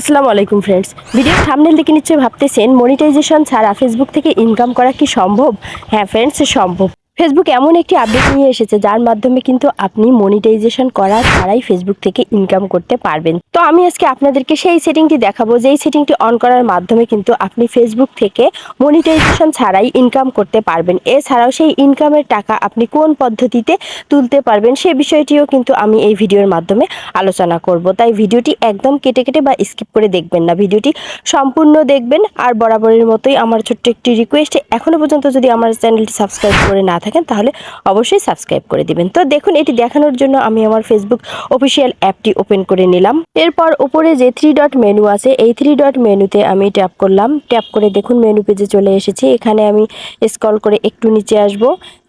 আসসালামু আলাইকুম ফ্রেন্ডস ভিডিওর সামনের দেখে নিশ্চয়ই ভাবতেছেন মনিটাইজেশন ছাড়া ফেসবুক থেকে ইনকাম করা কি সম্ভব? হ্যাঁ ফ্রেন্ডস সম্ভব। ফেসবুক এমন একটি আপডেট নিয়ে এসেছে, যার মাধ্যমে কিন্তু আপনি মনিটাইজেশন করা ছাড়াই ফেসবুক থেকে ইনকাম করতে পারবেন। তো আমি আজকে আপনাদেরকে সেই সেটিংটি দেখাবো, যেই সেটিংটি অন করার মাধ্যমে কিন্তু আপনি ফেসবুক থেকে মনিটাইজেশন ছাড়াই ইনকাম করতে পারবেন। এছাড়াও সেই ইনকামের টাকা আপনি কোন পদ্ধতিতে তুলতে পারবেন, সে বিষয়টিও কিন্তু আমি এই ভিডিওর মাধ্যমে আলোচনা করব। তাই ভিডিওটি একদম কেটে কেটে বা স্কিপ করে দেখবেন না। ভিডিওটি সম্পূর্ণ দেখবেন আর বরাবরের মতোই আমার ছোট্ট একটি রিকোয়েস্ট এখনও পর্যন্ত যদি আমার চ্যানেলটি সাবস্ক্রাইব করে না থাকেন, তাহলে অবশ্যই সাবস্ক্রাইব করে দিবেন। তো দেখুন, এটি দেখানোর জন্য আমি আমার ফেসবুক অফিসিয়াল অ্যাপটি ওপেন করে নিলাম। এরপর উপরে যে থ্রি ডট মেনু আছে, এই থ্রি ডট মেনুতে আমি ট্যাপ করলাম। ট্যাপ করে দেখুন মেনু পেজে চলে এসেছি। এখানে আমি স্ক্রল করে একটু নিচে আসব।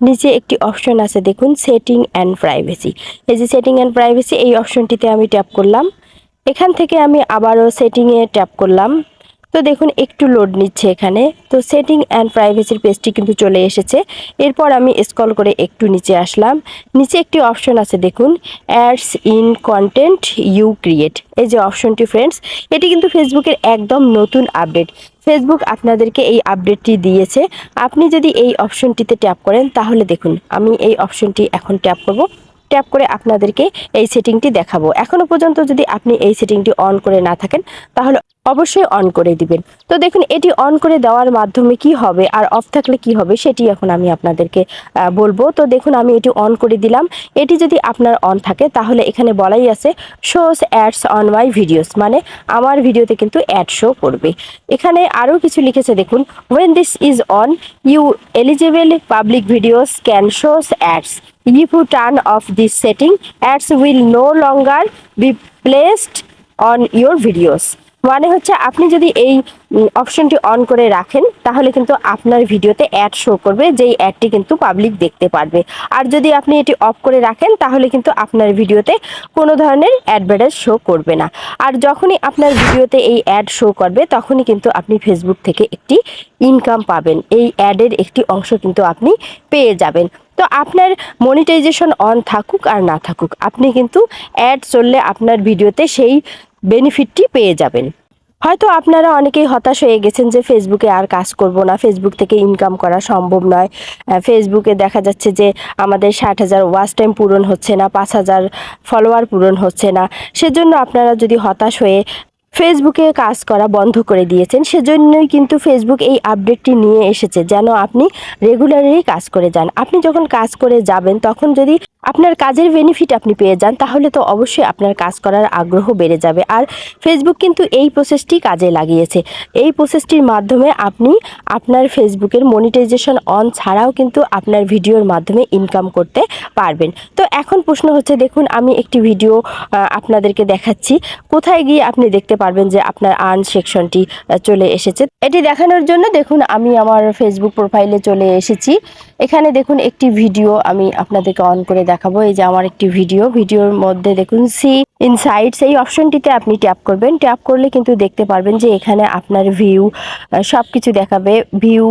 নিচে একটি অপশন আছে, দেখুন সেটিং অ্যান্ড প্রাইভেসি এই যে সেটিং অ্যান্ড প্রাইভেসি এই অপশনটিতে আমি ট্যাপ করলাম। এখান থেকে আমি আবারও সেটিংয়ে ট্যাপ করলাম। তো দেখুন, একটু লোড নিচ্ছে এখানে। তো সেটিং অ্যান্ড প্রাইভেসির পেজটি কিন্তু চলে এসেছে। এরপর আমি স্ক্রল করে একটু নিচে আসলাম। নিচে একটি অপশন আছে, দেখুন ads in content you create এই যে অপশনটি ফ্রেন্ডস এটি কিন্তু ফেসবুকের একদম নতুন আপডেট ফেসবুক আপনাদেরকে এই আপডেটটি দিয়েছে। আপনি যদি এই অপশনটিতে ট্যাপ করেন, তাহলে দেখুন, আমি এই অপশনটি এখন ট্যাপ করব। ট্যাপ করে আপনাদেরকে এই সেটিংটি দেখাবো। এখনও পর্যন্ত যদি আপনি এই সেটিংটি অন করে না থাকেন, তাহলে অবশ্যই অন করে দিবেন। তো দেখুন, এটি অন করে দেওয়ার মাধ্যমে কি হবে আর অফ থাকলে কি হবে সেটি এখন আমি আপনাদেরকে বলব। তো দেখুন, আমি এটি অন করে দিলাম। এটি যদি আপনার অন থাকে, তাহলে এখানে বলাই আছে shows ads on my videos মানে আমার ভিডিওতে কিন্তু অ্যাড শো করবে এখানে আরও কিছু লিখেছে, দেখুন when this is on you eligible public videos can shows ads If you turn off this setting ads will no longer be placed on your videos. মানে হচ্ছে আপনি যদি এই অপশনটি অন করে রাখেন, তাহলে কিন্তু আপনার ভিডিওতে অ্যাড শো করবে, যেই অ্যাডটি কিন্তু পাবলিক দেখতে পারবে। আর যদি আপনি এটি অফ করে রাখেন, তাহলে কিন্তু আপনার ভিডিওতে কোনো ধরনের অ্যাডভার্টাইজ শো করবে না। আর যখনই আপনার ভিডিওতে এই অ্যাড শো করবে, তখনই কিন্তু আপনি ফেসবুক থেকে একটি ইনকাম পাবেন। এই অ্যাডের একটি অংশ কিন্তু আপনি পেয়ে যাবেন। তো আপনার মনিটাইজেশন অন থাকুক আর না থাকুক, আপনি কিন্তু অ্যাড চললে আপনার ভিডিওতে সেই বেনিফিটটি পেয়ে যাবেন। হয়তো আপনারা অনেকেই হতাশ হয়ে গেছেন যে ফেসবুকে আর কাজ করব না ফেসবুক থেকে ইনকাম করা সম্ভব নয়। ফেসবুকে দেখা যাচ্ছে যে আমাদের ষাট হাজার ওয়াচ টাইম পূরণ হচ্ছে না, পাঁচ হাজার ফলোয়ার পূরণ হচ্ছে না। সেজন্য আপনারা যদি হতাশ হয়ে ফেসবুকে কাজ করা বন্ধ করে দিয়েছেন। সেজন্যই কিন্তু ফেসবুক এই আপডেটটি নিয়ে এসেছে, যেন আপনি রেগুলারলি কাজ করে যান। আপনি যখন কাজ করে যাবেন, তখন যদি আপনার কাজের বেনিফিট আপনি পেয়ে যান, তাহলে তো অবশ্যই আপনার কাজ করার আগ্রহ বেড়ে যাবে। আর ফেসবুক কিন্তু এই প্রসেসটি কাজে লাগিয়েছে। এই প্রসেসটির মাধ্যমে আপনি আপনার ফেসবুকের মনিটাইজেশন অন ছাড়াও কিন্তু আপনার ভিডিওর মাধ্যমে ইনকাম করতে পারবেন। তো এখন প্রশ্ন হচ্ছে, দেখুন, আমি একটি ভিডিও আপনাদেরকে দেখাচ্ছি। কোথায় গিয়ে আপনি দেখতে পারবেন যে আপনার আর্ন সেকশনটি চলে এসেছে। এটি দেখানোর জন্য দেখুন, আমি আমার ফেসবুক প্রোফাইলে চলে এসেছি। এখানে দেখুন, একটি ভিডিও আমি আপনাদেরকে অন করে দেখাবো। এই যে আমার একটি ভিডিও ভিডিওর মধ্যে দেখুন সি ইনসাইটস এই অপশনটিতে আপনি ট্যাপ করবেন। ট্যাপ করলে কিন্তু দেখতে পারবেন যে এখানে আপনার ভিউ সব কিছু দেখাবে। ভিউ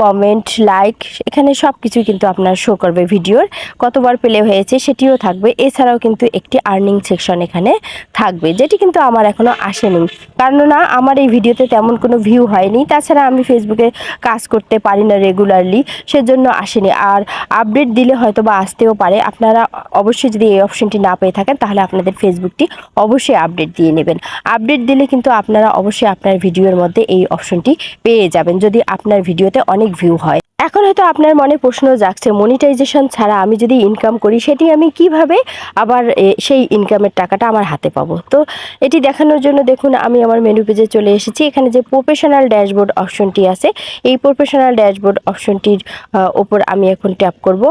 কমেন্ট লাইক এখানে সব কিছুই কিন্তু আপনার শো করবে ভিডিওর কতবার প্লে হয়েছে সেটিও থাকবে। এছাড়াও কিন্তু একটি আর্নিং সেকশন এখানে থাকবে, যেটি কিন্তু আমার এখনও আসেনি। কেননা আমার এই ভিডিওতে তেমন কোনো ভিউ হয়নি। তাছাড়া আমি ফেসবুকে কাজ করতে পারি না রেগুলারলি সেজন্য আসেনি। আর আপডেট দিলে হয়তো বা আসতেও পারে। আপনারা অবশ্যই যদি এই অপশনটি না পেয়ে থাকেন, তাহলে আপনাদের ফেসবুকটি অবশ্যই আপডেট দিয়ে নেবেন। আপডেট দিলে কিন্তু আপনারা অবশ্যই আপনার ভিডিওর মধ্যে এই অপশনটি পেয়ে যাবেন। যদি আপনার ভিডিওতে অনেক ভিউ হয়। এখন হয়তো আপনার মনে প্রশ্ন জাগছে মনিটাইজেশন ছাড়া আমি যদি ইনকাম করি, সেটি আমি কীভাবে আবার সেই ইনকামের টাকাটা আমার হাতে পাবো? তো এটি দেখানোর জন্য দেখুন, আমি আমার মেনু পেজে চলে এসেছি। এখানে যে প্রফেশনাল ড্যাশবোর্ড অপশনটি আছে, এই প্রফেশনাল ড্যাশবোর্ড অপশনটির ওপর আমি এখন ট্যাপ করব।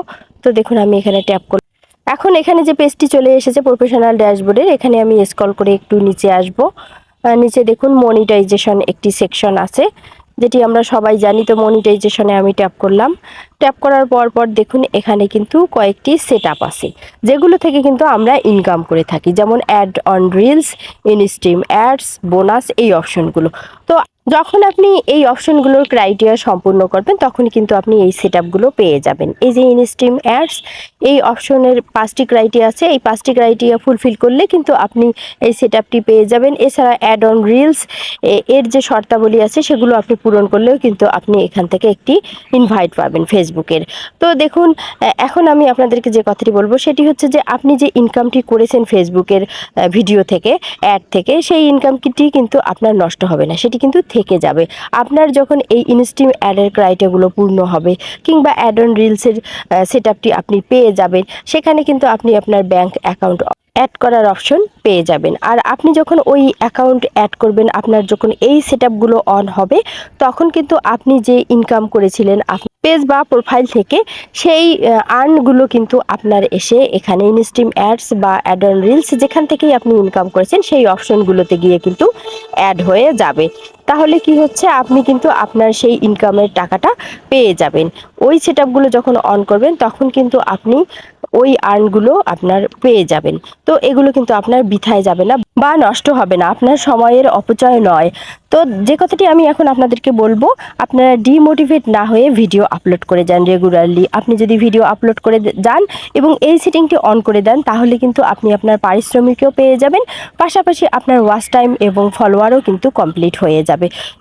তো দেখুন, আমি এখানে ট্যাপ করব এখন এখানে যে পেজটি চলে এসেছে প্রফেশনাল ড্যাশবোর্ডের এখানে আমি স্কল করে একটু নিচে আসব। নিচে দেখুন মনিটাইজেশন একটি সেকশন আছে। যেটি আমরা সবাই জানি, তো মনিটাইজেশনে আমি ট্যাপ করলাম। ট্যাপ করার পর পর দেখুন, এখানে কিন্তু কয়েকটি সেট আছে, যেগুলো থেকে কিন্তু আমরা ইনকাম করে থাকি। যেমন ad on reels instream ads bonus এই অপশনগুলো তো যখন আপনি এই অপশনগুলোর ক্রাইটেরিয়া সম্পূর্ণ করবেন, তখনই কিন্তু আপনি এই সেট পেয়ে যাবেন। এই যে ইনস্ট্রিম অ্যাডস এই অপশনের পাঁচটি ক্রাইটেরিয়া আছে। এই পাঁচটি ক্রাইটেরিয়া ফুলফিল করলে কিন্তু আপনি এই সেট পেয়ে যাবেন। এছাড়া অ্যাড অন রিলস এর যে শর্তাবলী আছে, সেগুলো আপনি পূরণ করলেও কিন্তু আপনি এখান থেকে একটি ইনভাইট পাবেন ফেসবুকের তো দেখুন এখন আমি আপনাদেরকে যে কথাটি বলব, সেটি হচ্ছে যে আপনি যে ইনকামটি করেছেন ফেসবুকের ভিডিও থেকে অ্যাড থেকে, সেই ইনকামটি কিন্তু আপনার নষ্ট হবে না। সেটি কিন্তু থেকে যাবে। আপনার যখন এই ইনস্টিম অ্যাডের ক্রাইটেরিয়াগুলো পূর্ণ হবে কিংবা অ্যাড অন রিলসের সেট আপনি পেয়ে যাবেন, সেখানে কিন্তু আপনি আপনার ব্যাংক অ্যাকাউন্ট অ্যাড করার অপশন পেয়ে যাবেন। আর আপনি যখন ওই অ্যাকাউন্ট অ্যাড করবেন, আপনার যখন এই সেট অন হবে, তখন কিন্তু আপনি যে ইনকাম করেছিলেন পেজ বা প্রোফাইল থেকে সেই আর্নগুলো কিন্তু আপনার এসে এখানে ইনস্টিম অ্যাডস বা অ্যাড অন রিলস যেখান থেকেই আপনি ইনকাম করেছেন, সেই অপশনগুলোতে গিয়ে কিন্তু অ্যাড হয়ে যাবে। তাহলে কি হচ্ছে? আপনি কিন্তু আপনার সেই ইনকামের টাকাটা পেয়ে যাবেন। ওই সেট যখন অন করবেন, তখন কিন্তু আপনি ওই আর্নগুলো আপনার পেয়ে যাবেন। তো এগুলো কিন্তু আপনার বিথায় যাবে না বা নষ্ট হবে না। আপনার সময়ের অপচয় নয়। তো যে কথাটি আমি এখন আপনাদেরকে বলব, আপনারা ডিমোটিভেট না হয়ে ভিডিও আপলোড করে যান রেগুলারলি আপনি যদি ভিডিও আপলোড করে যান এবং এই সেটিংটি অন করে দেন, তাহলে কিন্তু আপনি আপনার পারিশ্রমিকও পেয়ে যাবেন। পাশাপাশি আপনার ওয়াচ টাইম এবং ফলোয়ারও কিন্তু কমপ্লিট হয়ে যাবে।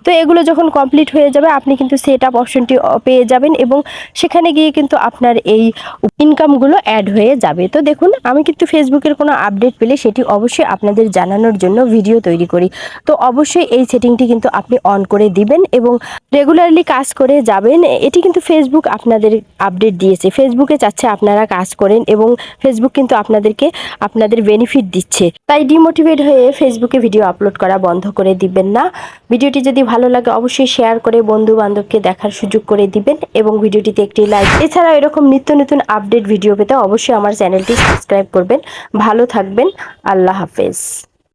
তো এগুলো যখন কমপ্লিট হয়ে যাবে, আপনি কিন্তু সেট আপ অপশনটি পেয়ে যাবেন এবং সেখানে গিয়ে কিন্তু আপনার এই ইনকামগুলো অ্যাড হয়ে যাবে। তো দেখুন, আমি কিন্তু ফেসবুকের কোনো আপডেট পেলে সেটি অবশ্যই আপনাদের জানানোর জন্য ভিডিও তৈরি করি। তো অবশ্যই এই সেটিংটি কিন্তু আপনি অন করে দিবেন এবং রেগুলারলি কাজ করে যাবেন। এটি কিন্তু ফেসবুক আপনাদের আপডেট দিয়েছে। ফেসবুকে চাচ্ছে আপনারা কাজ করেন এবং ফেসবুক কিন্তু আপনাদেরকে আপনাদের বেনিফিট দিচ্ছে। তাই ডিমোটিভেট হয়ে ফেসবুকে ভিডিও আপলোড করা বন্ধ করে দিবেন না। ভিডিওটি যদি ভালো লাগে, অবশ্যই শেয়ার করে বন্ধু বান্ধবকে দেখার সুযোগ করে দিবেন এবং ভিডিওটিতে একটি লাইক এছাড়া এরকম নিত্য নতুন আপডেট ভিডিও পেতে অবশ্যই আমার চ্যানেলটি সাবস্ক্রাইব করবেন। ভালো থাকবেন। আল্লাহ হাফেজ।